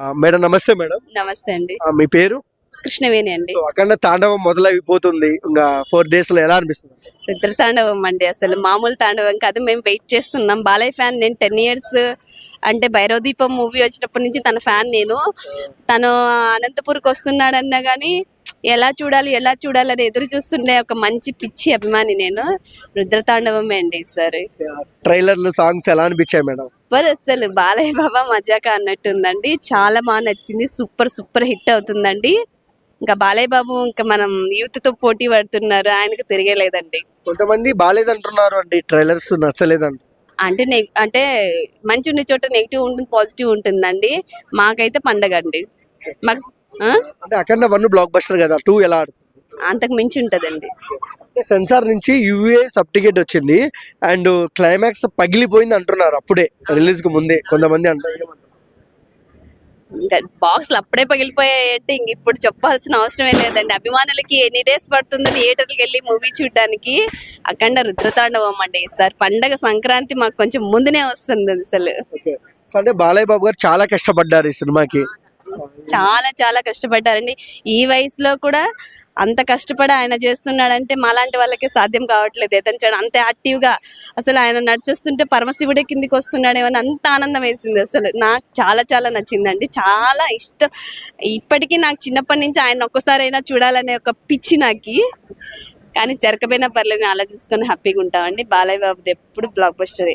Madam నమస్తే madam. నమస్తే అండి. మీ పేరు? కృష్ణవేణి అండి. సో అఖండ తాండవం మొదలైపోతుంది. ఇంకా ఫోర్ డేస్లో ఎలా అనిపిస్తుంది? రుద్ర తాండవం అండి అసలు. మామూలు తాండవం కాదు. మేము వెయిట్ చేస్తున్నాం. బాలయ్య ఫ్యాన్ నేను టెన్ ఇయర్స్ అంటే భైరవ దీపం మూవీ వచ్చినప్పటి నుంచి తన ఫ్యాన్ నేను. తను అనంతపూర్కి వస్తున్నాడన్నా కానీ ఎలా చూడాలి ఎలా చూడాలని ఎదురు చూస్తుండే ఒక మంచి పిచ్చి అభిమాని నేను రుద్రతాండవమే అండి ఈసారి. ట్రైలర్లు సాంగ్స్ ఎలా అనిపించాయి మేడం? సూపర్ అసలు బాలయ్య బాబా మజాక అన్నట్టుందండి. చాలా బాగా నచ్చింది. సూపర్ సూపర్ హిట్ అవుతుందండి. ఇంకా బాలయ్య బాబు ఇంకా మనం యూత్తో పోటీ పడుతున్నారు. ఆయనకు తిరగలేదండి. కొంతమంది బాగాలేదంటున్నారు అండి. ట్రైలర్స్ నచ్చలేదంట అంటే నెగ్ అంటే మంచి ఉన్న చోట నెగిటివ్ ఉంటుంది పాజిటివ్ ఉంటుందండి. మాకైతే పండగ అండి. మాకు? అంటే అఖండ వన్ బ్లాక్ బస్టర్ కదా టూ ఎలా ఆడుతుంది? అంతకు మించి ఉంటుందండి. సెన్సార్ నుంచి యుఏ సర్టిఫికేట్ వచ్చింది అండ్ క్లైమాక్స్ పగిలిపోయింది అంటున్నారు అప్పుడే రిలీజ్కి ముందే కొంతమంది అంటారు ఇంకా బాక్స్లు అప్పుడే పగిలిపోయాయంటే ఇంక ఇప్పుడు చెప్పాల్సిన అవసరమే లేదండి. అభిమానులకి ఎన్ని డేస్ పడుతుందో థియేటర్కి వెళ్ళి మూవీ చూడడానికి అఖండ రుద్రతాండవం అండి. ఈసారి పండగ సంక్రాంతి మాకు కొంచెం ముందునే వస్తుంది అసలు. అంటే బాలయ్య బాబు గారు చాలా కష్టపడ్డారు ఈ సినిమాకి. చాలా చాలా కష్టపడ్డారండి. ఈ వయసులో కూడా అంత కష్టపడి ఆయన చేస్తున్నాడంటే మాలాంటి వాళ్ళకి సాధ్యం కావట్లేదు. ఎతంచాడు అంత యాక్టివ్గా అసలు ఆయన నడిచేస్తుంటే పరమశివుడే కిందికి వస్తున్నాడేమో అని అంత ఆనందం వేసింది అసలు. నాకు చాలా చాలా నచ్చిందండి. చాలా ఇష్టం. ఇప్పటికీ నాకు చిన్నప్పటి నుంచి ఆయన ఒక్కసారైనా చూడాలనే ఒక పిచ్చి నాకు. కానీ జరకపోయినా పర్లేదు అలా చూసుకొని హ్యాపీగా ఉంటామండి. బాలయ్య బాబుది ఎప్పుడు బ్లాక్ బస్టరే.